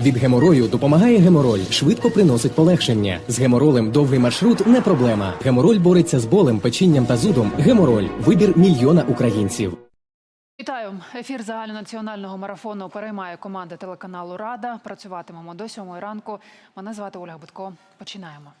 Від геморою допомагає гемороль, швидко приносить полегшення. З геморолем довгий маршрут не проблема. Гемороль бореться з болем, печінням та зудом. Гемороль вибір мільйона українців. Вітаю! Ефір загальнонаціонального марафону переймає команда телеканалу Рада. Працюватимемо до сьомої ранку. Мене звати Ольга Будко. Починаємо.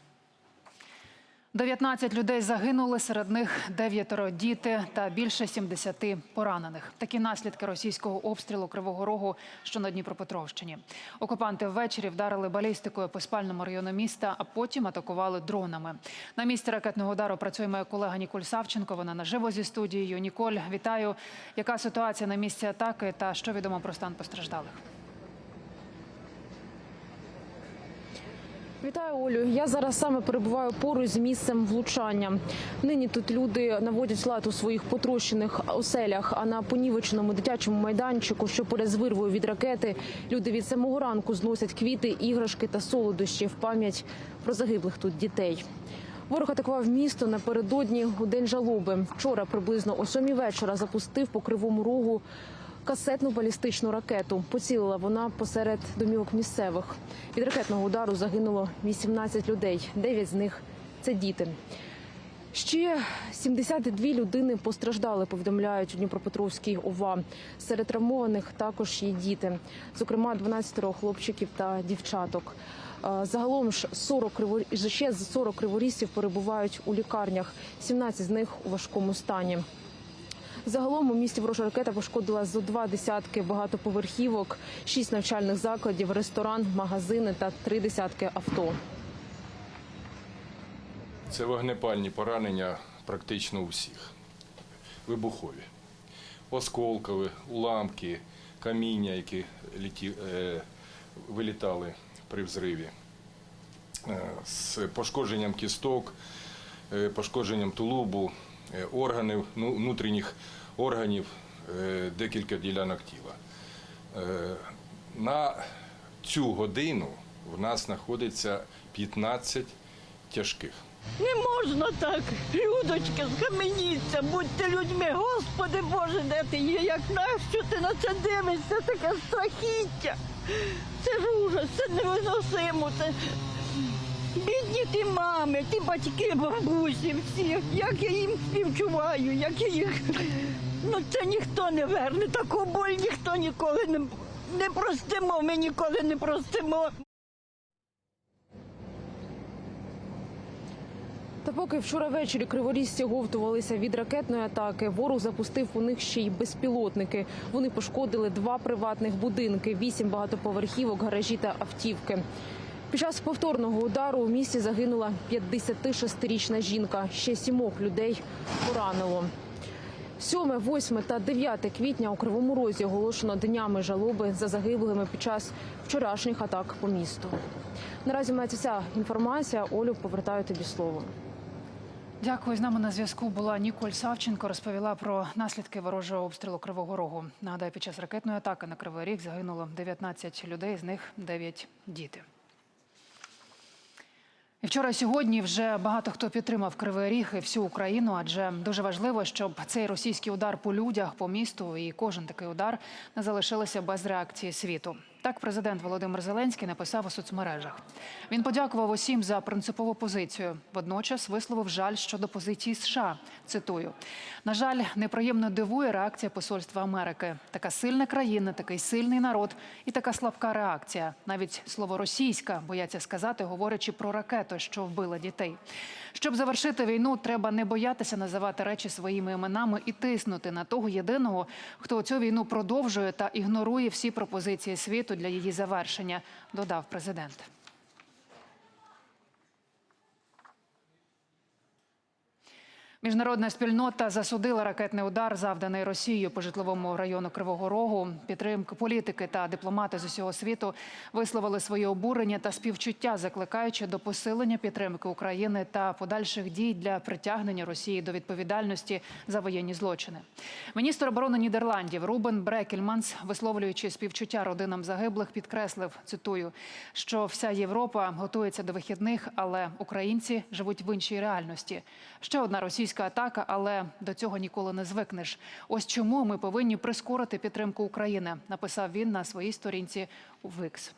19 людей загинули, серед них дев'ятеро діти та більше 70 поранених. Такі наслідки російського обстрілу Кривого Рогу, що на Дніпропетровщині. Окупанти ввечері вдарили балістикою по спальному району міста, а потім атакували дронами. На місці ракетного удару працює моя колега Ніколь Савченко. Вона наживо зі студією. Ніколь, вітаю. Яка ситуація на місці атаки та що відомо про стан постраждалих? Вітаю, Олю. Я зараз саме перебуваю поруч з місцем влучання. Нині тут люди наводять лад у своїх потрощених оселях. А на понівеченому дитячому майданчику, що поряд вирвою від ракети, люди від самого ранку зносять квіти, іграшки та солодощі в пам'ять про загиблих тут дітей. Ворог атакував місто напередодні у день жалоби. Вчора приблизно о сьомій вечора запустив по кривому рогу касетну балістичну ракету. Поцілила вона посеред домівок місцевих. Від ракетного удару загинуло 18 людей. Дев'ять з них це діти. Ще 72 людини постраждали, повідомляють у Дніпропетровській ОВА. Серед травмованих також є діти, зокрема 12 хлопчиків та дівчаток. Е, Загалом ж 40 криво... ще 40 криворізців перебувають у лікарнях, 17 з них у важкому стані. Загалом у місті ворожа ракета пошкодила зо два десятки багатоповерхівок, шість навчальних закладів, ресторан, магазини та три десятки авто. Це вогнепальні поранення практично у всіх. Вибухові. Осколкові, уламки, каміння, які літі, е, вилітали при взриві. Е, з пошкодженням кісток, е, пошкодженням тулубу, органів, ну, внутрішніх органів, е, декілька ділянок тіла. Е, на цю годину в нас знаходиться 15 тяжких. Не можна так, людочки, схаменіться, будьте людьми, Господи Боже, де ти є, як нащо ти на це дивишся, таке страхіття. Це ж ужас, це невиносимо. Це... Бідні ті мами, ті батьки, бабусі, всі, як я їм співчуваю, як я їх. Ну це ніхто не верне, таку боль ніхто ніколи не, не простимо, ми ніколи не простимо. Та поки вчора ввечері криворізці говтувалися від ракетної атаки, ворог запустив у них ще й безпілотники. Вони пошкодили два приватних будинки, вісім багатоповерхівок, гаражі та автівки. Під час повторного удару у місті загинула 56-річна жінка. Ще сімох людей поранило. 7, 8 та 9 квітня у Кривому Розі оголошено днями жалоби за загиблими під час вчорашніх атак по місту. Наразі мається вся інформація. Олю, повертаю тобі слово. Дякую. З нами на зв'язку була Ніколь Савченко. Розповіла про наслідки ворожого обстрілу Кривого Рогу. Нагадаю, під час ракетної атаки на Кривий Ріг загинуло 19 людей, з них 9 діти. І вчора сьогодні вже багато хто підтримав Кривий Ріг і всю Україну, адже дуже важливо, щоб цей російський удар по людях, по місту і кожен такий удар не залишилися без реакції світу. Так, президент Володимир Зеленський написав у соцмережах. Він подякував усім за принципову позицію. Водночас висловив жаль щодо позиції США. Цитую: на жаль, неприємно дивує реакція посольства Америки. Така сильна країна, такий сильний народ і така слабка реакція. Навіть слово російська бояться сказати, говорячи про ракету, що вбила дітей. Щоб завершити війну, треба не боятися називати речі своїми іменами і тиснути на того єдиного, хто цю війну продовжує та ігнорує всі пропозиції світу для її завершення, додав президент. Міжнародна спільнота засудила ракетний удар, завданий Росією по житловому району Кривого Рогу. Підтримки політики та дипломати з усього світу висловили своє обурення та співчуття, закликаючи до посилення підтримки України та подальших дій для притягнення Росії до відповідальності за воєнні злочини. Міністр оборони Нідерландів Рубен Брекельманс, висловлюючи співчуття родинам загиблих, підкреслив цитую, що вся Європа готується до вихідних, але українці живуть в іншій реальності. Ще одна російська атака, але до цього ніколи не звикнеш. Ось чому ми повинні прискорити підтримку України, написав він на своїй сторінці у Викс.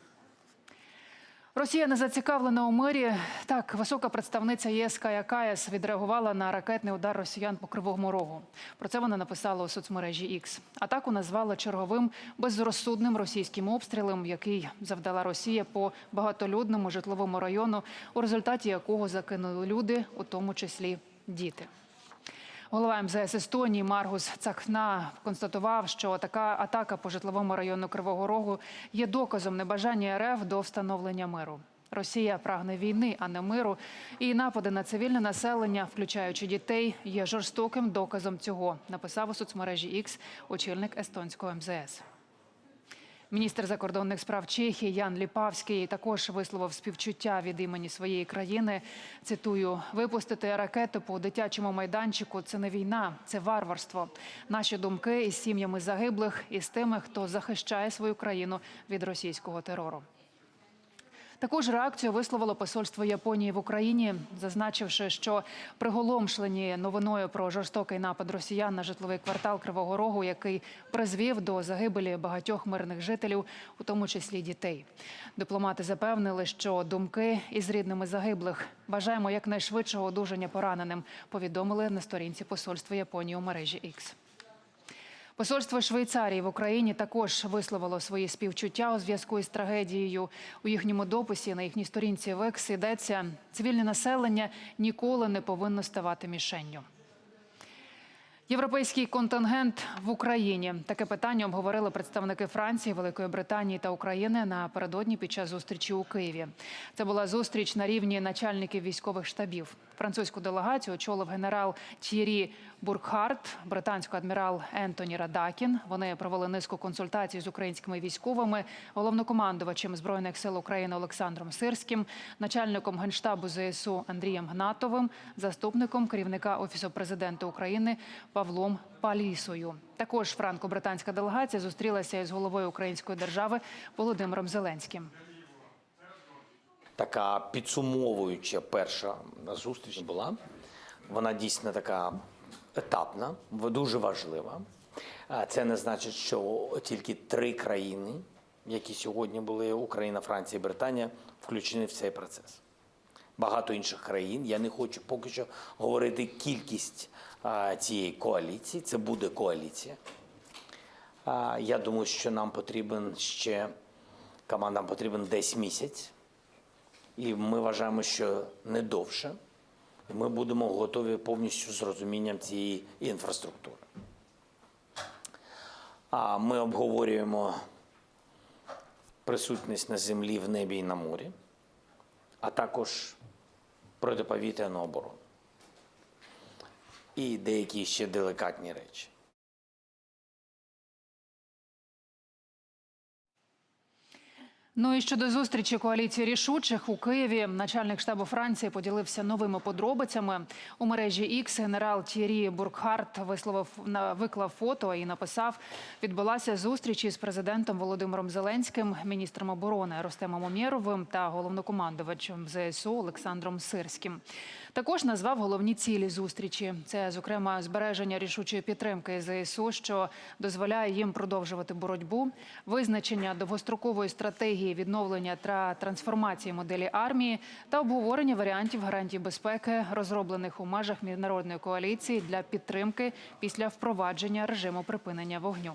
Росія не зацікавлена у мирі. Так, висока представниця ЄС Кая Каєс відреагувала на ракетний удар росіян по Кривому Рогу. Про це вона написала у соцмережі X. Атаку назвала черговим безрозсудним російським обстрілом, який завдала Росія по багатолюдному житловому району, у результаті якого закинули люди, у тому числі діти. Голова МЗС Естонії Маргус Цахна констатував, що така атака по житловому району Кривого Рогу є доказом небажання РФ до встановлення миру. Росія прагне війни, а не миру. І напади на цивільне населення, включаючи дітей, є жорстоким доказом цього. Написав у соцмережі X очільник естонського МЗС. Міністр закордонних справ Чехії Ян Ліпавський також висловив співчуття від імені своєї країни. Цитую: випустити ракету по дитячому майданчику це не війна, це варварство. Наші думки із сім'ями загиблих і з тими, хто захищає свою країну від російського терору. Також реакцію висловило посольство Японії в Україні, зазначивши, що приголомшлені новиною про жорстокий напад росіян на житловий квартал Кривого Рогу, який призвів до загибелі багатьох мирних жителів, у тому числі дітей. Дипломати запевнили, що думки із рідними загиблих бажаємо якнайшвидшого одужання пораненим. Повідомили на сторінці посольства Японії у мережі X. Посольство Швейцарії в Україні також висловило свої співчуття у зв'язку із трагедією. У їхньому дописі на їхній сторінці в X йдеться цивільне населення ніколи не повинно ставати мішенню. Європейський контингент в Україні таке питання обговорили представники Франції, Великої Британії та України напередодні під час зустрічі у Києві. Це була зустріч на рівні начальників військових штабів. Французьку делегацію очолив генерал Т'єрі Буркхарт, британський адмірал Ентоні Радакін. Вони провели низку консультацій з українськими військовими, головнокомандувачем збройних сил України Олександром Сирським, начальником генштабу ЗСУ Андрієм Гнатовим, заступником керівника офісу президента України Павлом Палісою. Також франко-британська делегація зустрілася із головою української держави Володимиром Зеленським. Така підсумовуюча перша зустріч була. Вона дійсно така етапна, дуже важлива. Це не значить, що тільки три країни, які сьогодні були Україна, Франція і Британія, включені в цей процес. Багато інших країн. Я не хочу поки що говорити кількість а, цієї коаліції. Це буде коаліція. А, Я думаю, що нам потрібен ще командам потрібен десь місяць. І ми вважаємо, що не довше. Ми будемо готові повністю з розумінням цієї інфраструктури. А ми обговорюємо присутність на землі, в небі і на морі, а також протиповітряну оборону. І деякі ще делікатні речі. Ну і щодо зустрічі коаліції рішучих у Києві, начальник штабу Франції поділився новими подробицями. У мережі X генерал Т'єрі Буркхарт висловив на виклав фото і написав: відбулася зустріч із президентом Володимиром Зеленським, міністром оборони Ростемом Омєровим та головнокомандувачем ЗСУ Олександром Сирським. Також назвав головні цілі зустрічі. Це, зокрема, збереження рішучої підтримки ЗСУ, що дозволяє їм продовжувати боротьбу, визначення довгострокової стратегії відновлення та трансформації моделі армії та обговорення варіантів гарантій безпеки, розроблених у межах міжнародної коаліції для підтримки після впровадження режиму припинення вогню.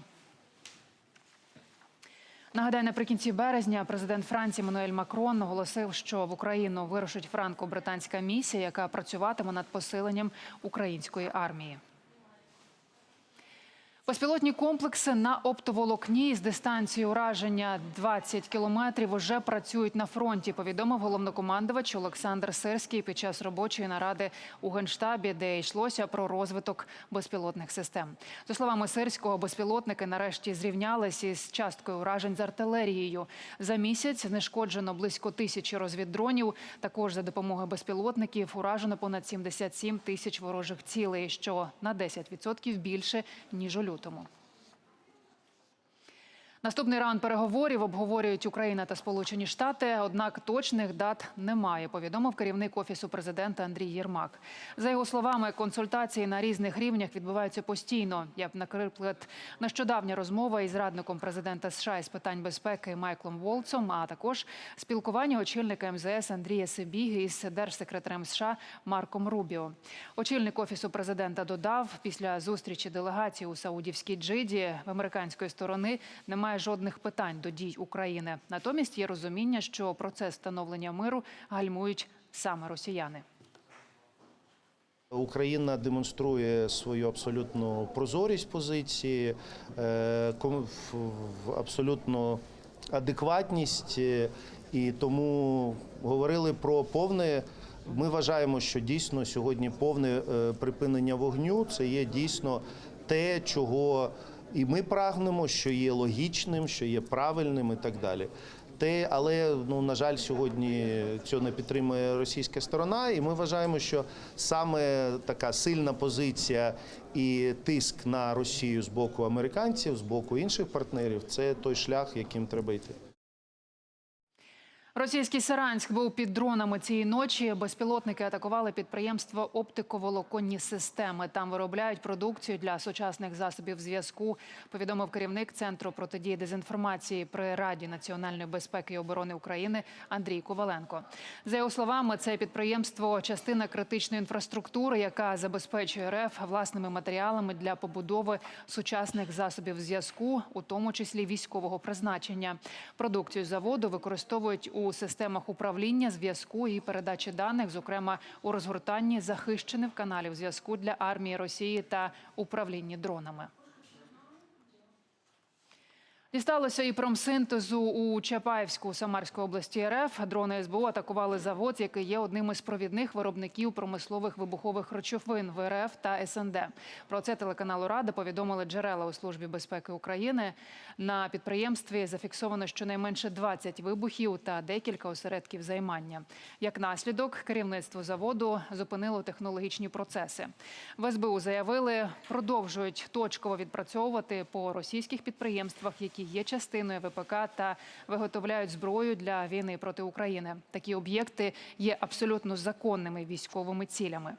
Нагадаю, наприкінці березня президент Франції Мануель Макрон оголосив, що в Україну вирушить франко-британська місія, яка працюватиме над посиленням української армії. Безпілотні комплекси на оптоволокні з дистанцією ураження 20 кілометрів уже працюють на фронті. Повідомив головнокомандувач Олександр Сирський під час робочої наради у генштабі, де йшлося про розвиток безпілотних систем. За словами Сирського, безпілотники нарешті зрівнялися із часткою уражень з артилерією. За місяць знешкоджено близько тисячі розвіддронів. Також за допомогою безпілотників уражено понад 77 тисяч ворожих цілей, що на 10% більше ніж у лютому. と思う。Наступний раунд переговорів обговорюють Україна та Сполучені Штати. Однак точних дат немає. Повідомив керівник офісу президента Андрій Єрмак. За його словами, консультації на різних рівнях відбуваються постійно. Як, наприклад, нещодавня розмова із радником президента США із питань безпеки Майклом Волцом, а також спілкування очільника МЗС Андрія Сибіги із держсекретарем США Марком Рубіо. Очільник офісу президента додав, після зустрічі делегації у Саудівській Джиді в американської сторони немає жодних питань до дій України. Натомість є розуміння, що процес встановлення миру гальмують саме росіяни. Україна демонструє свою абсолютну прозорість позиції, е, абсолютну адекватність, е, і тому говорили про повне. Ми вважаємо, що дійсно сьогодні повне е, припинення вогню це є дійсно те, чого і ми прагнемо, що є логічним, що є правильним і так далі. Те, але ну на жаль, сьогодні цього не підтримує російська сторона, і ми вважаємо, що саме така сильна позиція і тиск на Росію з боку американців, з боку інших партнерів це той шлях, яким треба йти. Російський Саранськ був під дронами цієї ночі. Безпілотники атакували підприємство оптиковолоконні системи. Там виробляють продукцію для сучасних засобів зв'язку. Повідомив керівник центру протидії дезінформації при Раді національної безпеки і оборони України Андрій Коваленко. За його словами, це підприємство частина критичної інфраструктури, яка забезпечує РФ власними матеріалами для побудови сучасних засобів зв'язку, у тому числі військового призначення. Продукцію заводу використовують у системах управління, зв'язку і передачі даних, зокрема у розгортанні захищених каналів зв'язку для армії Росії та управлінні дронами. Дісталося і промсинтезу у Чапаївську Самарської області РФ. Дрони СБУ атакували завод, який є одним із провідних виробників промислових вибухових речовин в РФ та СНД. Про це телеканалу Рада повідомили джерела у службі безпеки України. На підприємстві зафіксовано щонайменше 20 вибухів та декілька осередків займання. Як наслідок, керівництво заводу зупинило технологічні процеси. В СБУ заявили, продовжують точково відпрацьовувати по російських підприємствах, які є частиною ВПК та виготовляють зброю для війни проти України. Такі об'єкти є абсолютно законними військовими цілями.